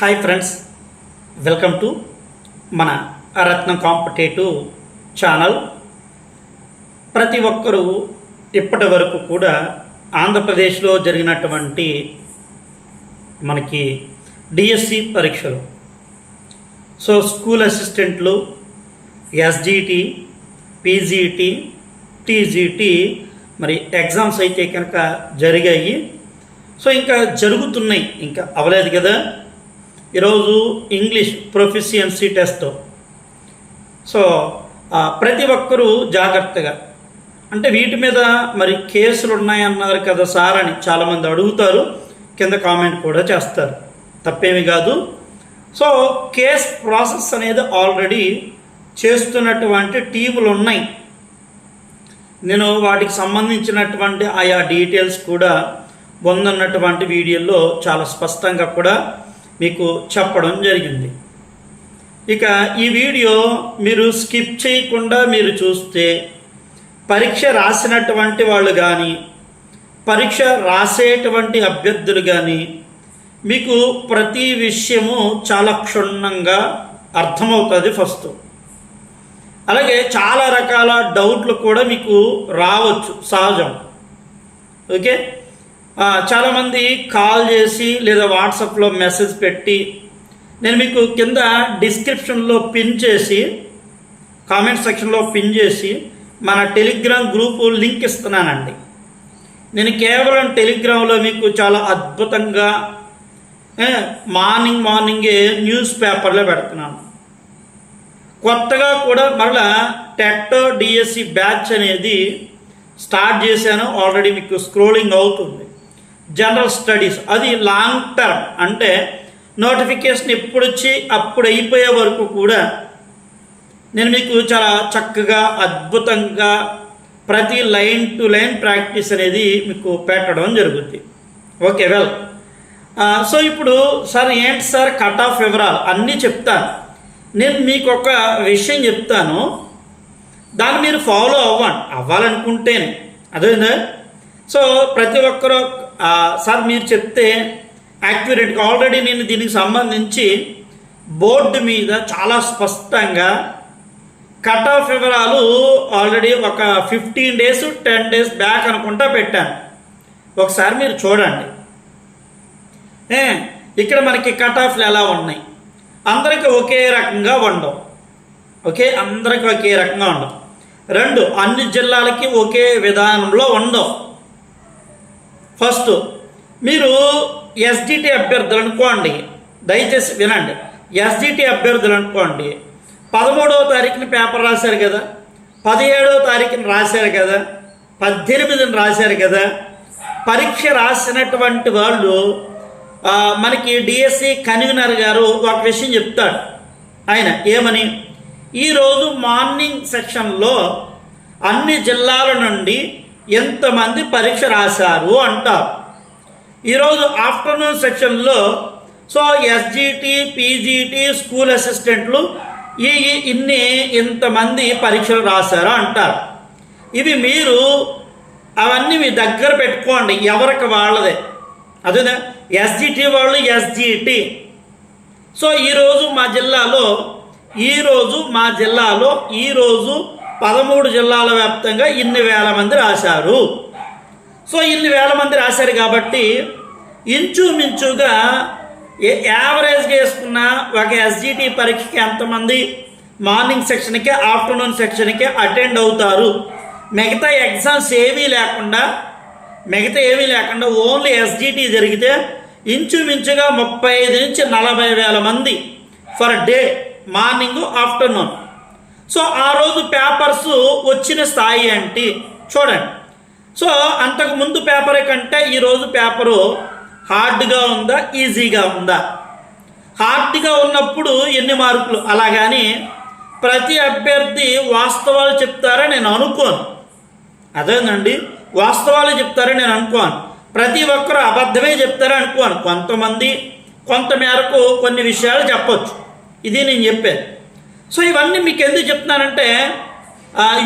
Hi friends welcome to మన రత్నం competitive channel. ప్రతి ఒక్కరూ ఇప్పటి వరకు కూడా ఆంధ్రప్రదేశ్లో జరిగినటువంటి మనకి డిఎస్సి పరీక్షలు. సో స్కూల్ అసిస్టెంట్లు ఎస్జిటి పీజీటీ టీజీటీ మరి ఎగ్జామ్స్ అయితే కనుక జరిగాయి. సో ఇంకా జరుగుతున్నాయి. ఇంకా అవలేదు కదా. ఈరోజు ఇంగ్లీష్ ప్రొఫిషియన్సీ టెస్ట్. సో ప్రతి ఒక్కరూ జాగ్రత్తగా. అంటే వీటి మీద మరి కేసులు ఉన్నాయన్నారు కదా సార్ అని చాలామంది అడుగుతారు కింద కామెంట్ కూడా చేస్తారు. తప్పేమి కాదు. సో కేస్ ప్రాసెస్ అనేది ఆల్రెడీ చేస్తున్నటువంటి టీములు ఉన్నాయి. నేను వాటికి సంబంధించినటువంటి ఆయా డీటెయిల్స్ కూడా ఉందన్నటువంటి వీడియోలో చాలా స్పష్టంగా కూడా మీకు చెప్పడం జరిగింది. ఇక ఈ వీడియో మీరు స్కిప్ చేయకుండా మీరు చూస్తే పరీక్ష రాసినటువంటి వాళ్ళు కానీ పరీక్ష రాసేటువంటి అభ్యర్థులు కానీ మీకు ప్రతి విషయము చాలా క్షుణ్ణంగా అర్థమవుతుంది ఫస్ట్ అలాగే చాలా రకాల డౌట్లు కూడా మీకు రావచ్చు సహజం. ఓకే చాలామంది కాల్ చేసి లేదా వాట్సాప్లో మెసేజ్ పెట్టి నేను మీకు కింద డిస్క్రిప్షన్లో పిన్ చేసి కామెంట్ సెక్షన్లో పిన్ చేసి మన టెలిగ్రామ్ గ్రూపు లింక్ ఇస్తున్నానండి. నేను కేవలం టెలిగ్రామ్లో మీకు చాలా అద్భుతంగా మార్నింగ్ మార్నింగే న్యూస్ పేపర్లో పెడుతున్నాను. కొత్తగా కూడా మరలా టెట్ డిఎస్సి బ్యాచ్ అనేది స్టార్ట్ చేశాను. ఆల్రెడీ మీకు స్క్రోలింగ్ అవుతుంది. General studies. అది లాంగ్ టర్మ్ అంటే నోటిఫికేషన్ ఎప్పుడు వచ్చి అప్పుడు అయిపోయే వరకు కూడా నేను మీకు చాలా చక్కగా అద్భుతంగా ప్రతి లైన్ టు లైన్ ప్రాక్టీస్ అనేది మీకు పెట్టడం జరుగుతుంది ఓకే వెల్. సో ఇప్పుడు సార్ ఏంటి సార్ కట్ ఆఫ్ వివరాలు? అన్నీ చెప్తాను. నేను మీకు ఒక విషయం చెప్తాను. దాన్ని మీరు ఫాలో అవ్వండి. అవ్వాలనుకుంటేనే. అదేనా సో ప్రతి ఒక్కరూ సార్ మీరు చెప్తే యాక్యురేట్గా ఆల్రెడీ నేను దీనికి సంబంధించి బోర్డు మీద చాలా స్పష్టంగా కట్ ఆఫ్ వివరాలు ఆల్రెడీ ఒక fifteen days ten days back అనుకుంటా పెట్టాను. ఒకసారి మీరు చూడండి. ఇక్కడ మనకి కట్ ఆఫ్లు ఎలా ఉన్నాయి? అందరికి ఒకే రకంగా ఉండవు. ఓకే అందరికి ఒకే రకంగా ఉండవు. రెండు అన్ని జిల్లాలకి ఒకే విధానంలో ఉండవు. ఫస్ట్ మీరు ఎస్డిటి అభ్యర్థులు అనుకోండి. దయచేసి వినండి. ఎస్డిటి అభ్యర్థులు అనుకోండి. పదమూడవ తారీఖున పేపర్ రాశారు కదా. పదిహేడవ తారీఖున రాశారు కదా. పద్దెనిమిదిని రాశారు కదా. పరీక్ష రాసినటువంటి వాళ్ళు మనకి డిఎస్సి కన్వీనర్ గారు ఒక విషయం చెప్తాడు. ఆయన ఏమని? ఈరోజు మార్నింగ్ సెక్షన్లో అన్ని జిల్లాల నుండి ఎంతమంది పరీక్ష రాశారు అంటారు. ఈరోజు ఆఫ్టర్నూన్ సెక్షన్లో సో ఎస్జిటి పీజీటీ స్కూల్ అసిస్టెంట్లు ఈ ఈ ఇన్ని ఇంతమంది పరీక్షలు రాశారు అంటారు. ఇవి మీరు అవన్నీ మీ దగ్గర పెట్టుకోండి ఎవరికి వాళ్ళదే. అదేనా? ఎస్జిటి వాళ్ళు ఎస్జిటి. సో ఈరోజు మా జిల్లాలో ఈరోజు మా జిల్లాలో ఈరోజు పదమూడు జిల్లాల వ్యాప్తంగా ఇన్ని వేల మంది రాశారు. సో ఇన్ని వేల మంది రాశారు కాబట్టి ఇంచుమించుగా ఏ- యావరేజ్గా వేసుకున్న ఒక ఎస్జిటి పరీక్షకి ఎంతమంది మార్నింగ్ సెక్షన్కి ఆఫ్టర్నూన్ సెక్షన్కి అటెండ్ అవుతారు. మిగతా ఎగ్జామ్స్ ఏమీ లేకుండా మిగతా ఏమీ లేకుండా ఓన్లీ ఎస్జిటి జరిగితే ఇంచుమించుగా ముప్పై ఐదు నుంచి నలభై వేల మంది for day morning afternoon. So ఆ రోజు పేపర్స్ వచ్చిన స్థాయి ఏంటి? చూడండి. సో అంతకు ముందు పేపర్ కంటే ఈరోజు పేపరు హార్డ్గా ఉందా? ఈజీగా ఉందా? హార్డ్గా ఉన్నప్పుడు ఎన్ని మార్కులు? అలాగని ప్రతి అభ్యర్థి వాస్తవాలు చెప్తారని నేను అనుకోను. అదేనండి వాస్తవాలు చెప్తారని నేను అనుకోను. ప్రతి ఒక్కరు అబద్ధమే చెప్తారని అనుకోను. కొంతమంది కొంత మేరకు కొన్ని విషయాలు చెప్పొచ్చు. ఇది నేను చెప్పేది. సో ఇవన్నీ మీకు ఎందుకు చెప్తున్నానంటే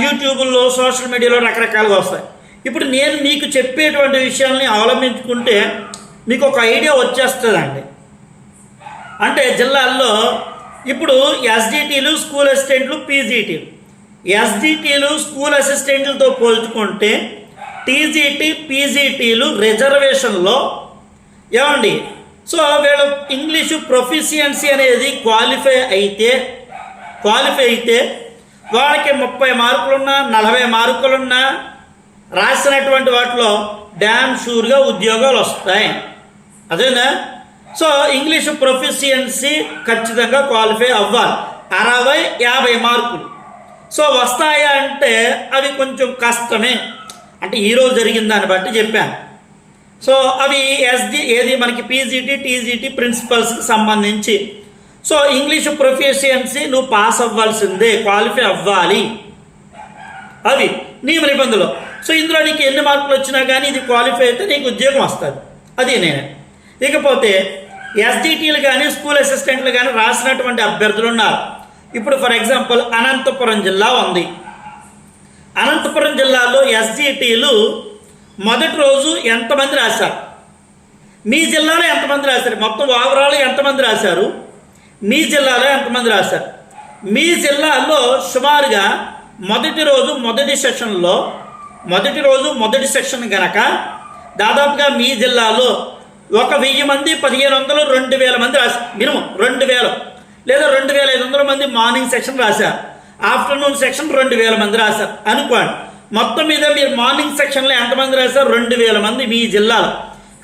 యూట్యూబ్లో సోషల్ మీడియాలో రకరకాలుగా వస్తాయి. ఇప్పుడు నేను మీకు చెప్పేటువంటి విషయాల్ని అవలంబించుకుంటే మీకు ఒక ఐడియా వచ్చేస్తుందండి. అంటే జిల్లాల్లో ఇప్పుడు ఎస్డిటీలు స్కూల్ అసిస్టెంట్లు పీజీటీలు. ఎస్డిటీలు స్కూల్ అసిస్టెంట్లతో పోల్చుకుంటే టీజీటీ పీజీటీలు రిజర్వేషన్లో ఏమండి? సో వీళ్ళు ఇంగ్లీషు ప్రొఫిషియన్సీ అనేది క్వాలిఫై అయితే క్వాలిఫై అయితే వాళ్ళకి ముప్పై మార్కులున్నా నలభై మార్కులున్నా రాసినటువంటి వాటిలో డ్యామ్ షూర్గా ఉద్యోగాలు వస్తాయి. అదేనా? సో ఇంగ్లీష్ ప్రొఫిషియన్సీ ఖచ్చితంగా క్వాలిఫై అవ్వాలి. అరవై యాభై మార్కులు. సో వస్తాయా అంటే అవి కొంచెం కష్టమే. అంటే ఈరోజు జరిగిన దాన్ని బట్టి చెప్పాను. సో అవి ఎస్డి ఏది మనకి పీజీటీ టీజీటీ ప్రిన్సిపల్స్కి సంబంధించి సో ఇంగ్లీష్ ప్రొఫిషియన్సీ నువ్వు పాస్ అవ్వాల్సిందే క్వాలిఫై అవ్వాలి. అవి నియమ నిబంధనలు. సో ఇందులో నీకు ఎన్ని మార్కులు వచ్చినా కానీ ఇది క్వాలిఫై అయితే నీకు ఉద్యోగం వస్తుంది. అది నేను. ఇకపోతే ఎస్డిటీలు కానీ స్కూల్ అసిస్టెంట్లు కానీ రాసినటువంటి అభ్యర్థులు ఉన్నారు. ఇప్పుడు ఫర్ ఎగ్జాంపుల్ అనంతపురం జిల్లా ఉంది. అనంతపురం జిల్లాలో ఎస్డిటీలు మొదటి రోజు ఎంతమంది రాశారు? మీ జిల్లాలో ఎంతమంది రాశారు? మొత్తం ఓవరాల్ ఎంతమంది రాశారు? మీ జిల్లాలో ఎంతమంది రాశారు? మీ జిల్లాలో సుమారుగా మొదటి రోజు మొదటి సెక్షన్లో మొదటి రోజు మొదటి సెక్షన్ గనక దాదాపుగా మీ జిల్లాలో ఒక వెయ్యి మంది పదిహేను వందలు రెండు వేల మంది రాశారు మినిమం రెండు వేలు లేదా రెండు వేల ఐదు వందల మంది మార్నింగ్ సెక్షన్ రాశారు. ఆఫ్టర్నూన్ సెక్షన్ రెండు వేల మంది రాశారు. అనుకోండి మొత్తం మీద మీరు మార్నింగ్ సెక్షన్లో ఎంతమంది రాశారు? రెండు వేల మంది మీ జిల్లాలో.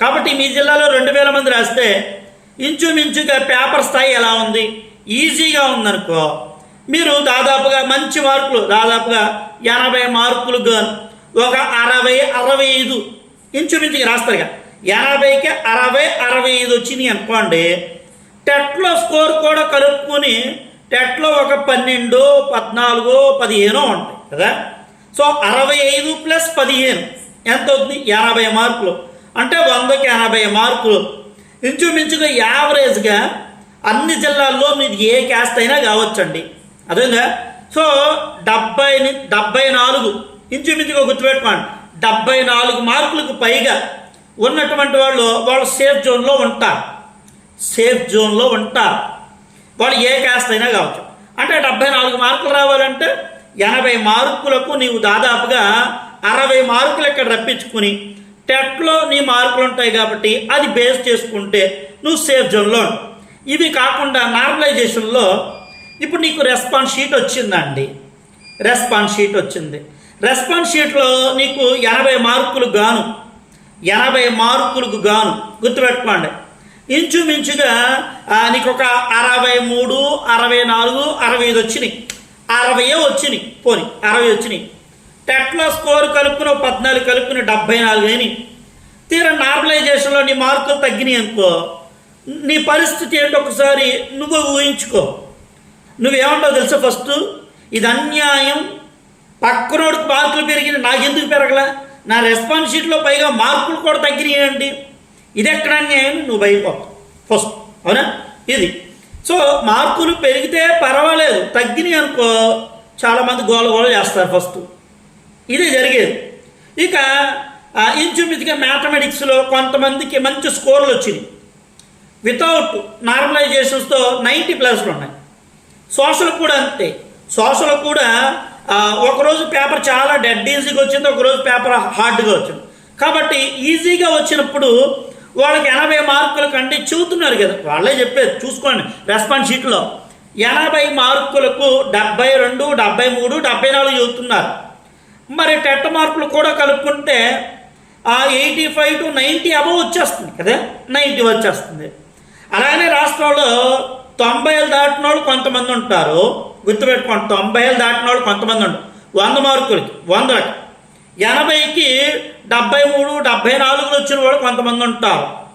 కాబట్టి మీ జిల్లాలో రెండు వేల మంది రాస్తే ఇంచుమించుగా పేపర్ స్థాయి ఎలా ఉంది? ఈజీగా ఉందనుకో. మీరు దాదాపుగా మంచి మార్కులు దాదాపుగా ఎనభై మార్కులు గాను ఒక అరవై అరవై ఐదు ఇంచుమించుగా రాస్తారు ఎనభైకి అరవై అరవై ఐదు వచ్చినాయి అనుకోండి టెట్లో స్కోర్ కూడా కలుపుకొని టెట్లో ఒక పన్నెండు పద్నాలుగు పదిహేను ఉంటాయి కదా. సో అరవై ఐదు ప్లస్ పదిహేను. ఎంత అవుతుంది? ఎనభై మార్కులు. అంటే వందకి ఎనభై మార్కులు. ఇంచుమించుగా యావరేజ్గా అన్ని జిల్లాల్లో మీకు ఏ క్యాస్ట్ అయినా కావచ్చండి. అదేగా? సో డెబ్బై డెబ్బై నాలుగు ఇంచుమించుగా గుర్తుపెట్టుకోండి. డెబ్బై నాలుగు మార్కులకు పైగా ఉన్నటువంటి వాళ్ళు వాళ్ళు సేఫ్ జోన్లో ఉంటారు. సేఫ్ జోన్లో ఉంటారు. వాళ్ళు ఏ క్యాస్ట్ అయినా కావచ్చు. అంటే డెబ్బై నాలుగు మార్కులు రావాలంటే ఎనభై మార్కులకు నీవు దాదాపుగా అరవై మార్కులు ఇక్కడ రప్పించుకుని టెట్లో నీ మార్కులు ఉంటాయి కాబట్టి అది బేస్ చేసుకుంటే నువ్వు సేఫ్ జోన్లో ఇవి కాకుండా నార్మలైజేషన్లో ఇప్పుడు నీకు రెస్పాన్స్ షీట్ వచ్చిందండి. రెస్పాన్స్ షీట్ వచ్చింది. రెస్పాన్స్ షీట్లో నీకు ఎనభై మార్కులు గాను ఎనభై మార్కులకు గాను గుర్తుపెట్టుకోండి. ఇంచుమించుగా నీకు ఒక అరవై మూడు అరవై నాలుగు అరవై ఐదు వచ్చినాయి. అరవై వచ్చినాయి. పోని అరవై వచ్చినాయి. టెట్లో స్కోర్ కలుపుకుని పద్నాలుగు కలుపుకుని డెబ్బై నాలుగు అని తీరా నార్మలైజేషన్లో నీ మార్కులు తగ్గినాయి అనుకో నీ పరిస్థితి ఏంటో ఒకసారి నువ్వు ఊహించుకో. నువ్వేమంటావు తెలుసా ఫస్ట్? ఇది అన్యాయం. పక్కనోడికి మార్కులు పెరిగినాయి నాకెందుకు పెరగలా? నా రెస్పాన్స్ షీట్లో పైగా మార్కులు కూడా తగ్గినాయండి ఇది ఎక్కడ అన్యాయం? నువ్వు భయపోతావు ఫస్ట్ అవునా? ఇది. సో మార్కులు పెరిగితే పర్వాలేదు. తగ్గినాయి అనుకో చాలామంది గోల గోల చేస్తారు ఫస్ట్. ఇది జరిగేది. ఇక ఆ, ఇంచుమించుగా మ్యాథమెటిక్స్లో కొంతమందికి మంచి స్కోర్లు వచ్చినాయి. వితౌట్ నార్మలైజేషన్స్తో నైంటీ ప్లస్లు ఉన్నాయి. సోషల్ కూడా అంతే. సోషల్ కూడా ఒకరోజు పేపర్ చాలా డెడ్ ఈజీగా వచ్చింది ఒకరోజు పేపర్ హార్డ్గా వచ్చింది. కాబట్టి ఈజీగా వచ్చినప్పుడు వాళ్ళకి ఎనభై మార్కుల కంటే చెబుతున్నారు కదా. వాళ్ళే చెప్పేది చూసుకోండి రెస్పాన్స్ షీట్లో. ఎనభై మార్కులకు డెబ్బై రెండు డెబ్బై మూడు డెబ్బై నాలుగు చెబుతున్నారు. మరి టెట్ మార్కులు కూడా కలుపుకుంటే ఆ eighty five to ninety above వచ్చేస్తుంది కదా? నైంటీ వచ్చేస్తుంది. అలాగే రాష్ట్రంలో తొంభైలు దాటిన వాళ్ళు కొంతమంది ఉంటారు. గుర్తుపెట్టుకోండి తొంభైలు దాటిన వాళ్ళు కొంతమంది ఉంటారు వంద మార్కులకి వందలకి. ఎనభైకి డెబ్బై మూడు డెబ్బై నాలుగులు వచ్చిన వాళ్ళు కొంతమంది ఉంటారు.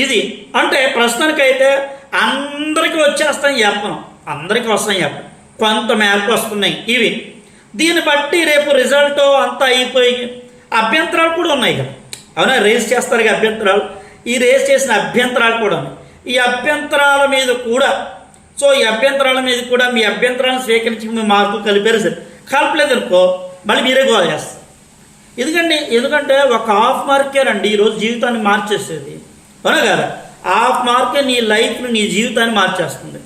ఇది అంటే ప్రస్తుతానికైతే అందరికీ వచ్చేస్తాయి చెప్పను. అందరికీ వస్తాయి చెప్పను. కొంత మేరకు వస్తున్నాయి. ఇవి దీన్ని బట్టి రేపు రిజల్ట్ అంతా అయిపోయి అభ్యంతరాలు కూడా ఉన్నాయి కదా. అవునా? రేస్ చేస్తారు కదా అభ్యంతరాలు. ఈ రేస్ చేసిన అభ్యంతరాలు కూడా ఉన్నాయి. ఈ అభ్యంతరాల మీద కూడా సో ఈ అభ్యంతరాల మీద కూడా మీ అభ్యంతరాలను స్వీకరించి మీ మార్కులు కలిపారు సార్. కలపలేదు అనుకో మళ్ళీ మీరే గోల్ చేస్తారు. ఎందుకండి ఎందుకంటే ఒక హాఫ్ మార్కేనండి ఈరోజు జీవితాన్ని మార్చేసేది. అవునా కదా? హాఫ్ మార్కే నీ లైఫ్ని నీ జీవితాన్ని మార్చేస్తుంది.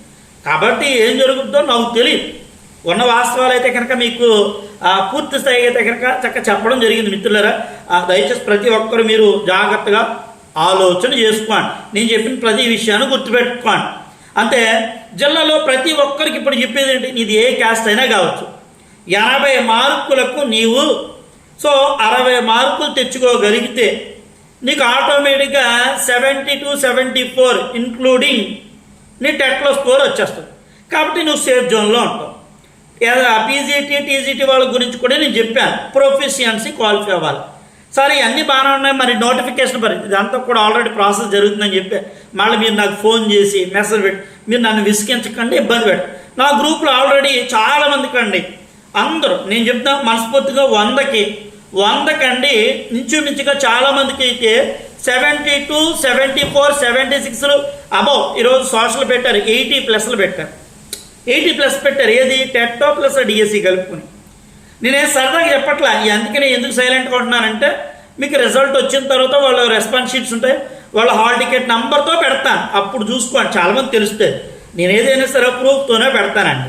కాబట్టి ఏం జరుగుతుందో నాకు తెలియదు. ఉన్న వాస్తవాలు అయితే కనుక మీకు పూర్తి స్థాయి అయితే కనుక చక్క చెప్పడం జరిగింది మిత్రులారా. దయచేసి ప్రతి ఒక్కరు మీరు జాగ్రత్తగా ఆలోచన చేసుకోండి. నేను చెప్పిన ప్రతి విషయాన్ని గుర్తుపెట్టుకోండి. అంతే జిల్లాలో ప్రతి ఒక్కరికి ఇప్పుడు చెప్పేది ఏంటి? నీది ఏ క్యాస్ట్ అయినా కావచ్చు. ఎనభై మార్కులకు నీవు సో అరవై మార్కులు తెచ్చుకోగలిగితే నీకు ఆటోమేటిక్గా seventy to seventy four including నీ టెట్లో స్కోర్ వచ్చేస్తుంది. కాబట్టి నువ్వు సేఫ్ జోన్లో ఉంటావు. పీజీటీ టీజీటీ వాళ్ళ గురించి కూడా నేను చెప్పాను ప్రొఫిషియన్సీ క్వాలిఫై అవ్వాలి. సరే అన్నీ బాగానే ఉన్నాయి. మరి నోటిఫికేషన్ మరి ఇదంతా కూడా ఆల్రెడీ ప్రాసెస్ జరుగుతుందని చెప్పి మళ్ళీ మీరు నాకు ఫోన్ చేసి మెసేజ్ పెట్టి మీరు నన్ను విసిగించకండి ఇబ్బంది పెట్టు నా గ్రూప్లో ఆల్రెడీ చాలామందికి అండి అందరూ నేను చెప్తా మనస్ఫూర్తిగా వందకి వందకండి. ఇంచుమించుగా చాలామందికి అయితే seventy to seventy four seventy సిక్స్లు అబౌవ్ ఈరోజు సోషల్ పెట్టారు ఎయిటీ ప్లస్లు పెట్టారు. ఎయిటీ ప్లస్ పెట్టారు. ఏది? టెట్టో ప్లస్ డిఎస్సి కలుపుకుని. నేనే సరదాగా చెప్పట్లా? అందుకనే ఎందుకు సైలెంట్గా ఉంటున్నానంటే మీకు రిజల్ట్ వచ్చిన తర్వాత వాళ్ళ రెస్పాన్స్ షీట్స్ ఉంటాయి. వాళ్ళ హాల్ టికెట్ నంబర్తో పెడతాను. అప్పుడు చూసుకోండి. చాలామంది తెలుస్తుంది నేను ఏదైనా సరే ప్రూఫ్తోనే పెడతానండి.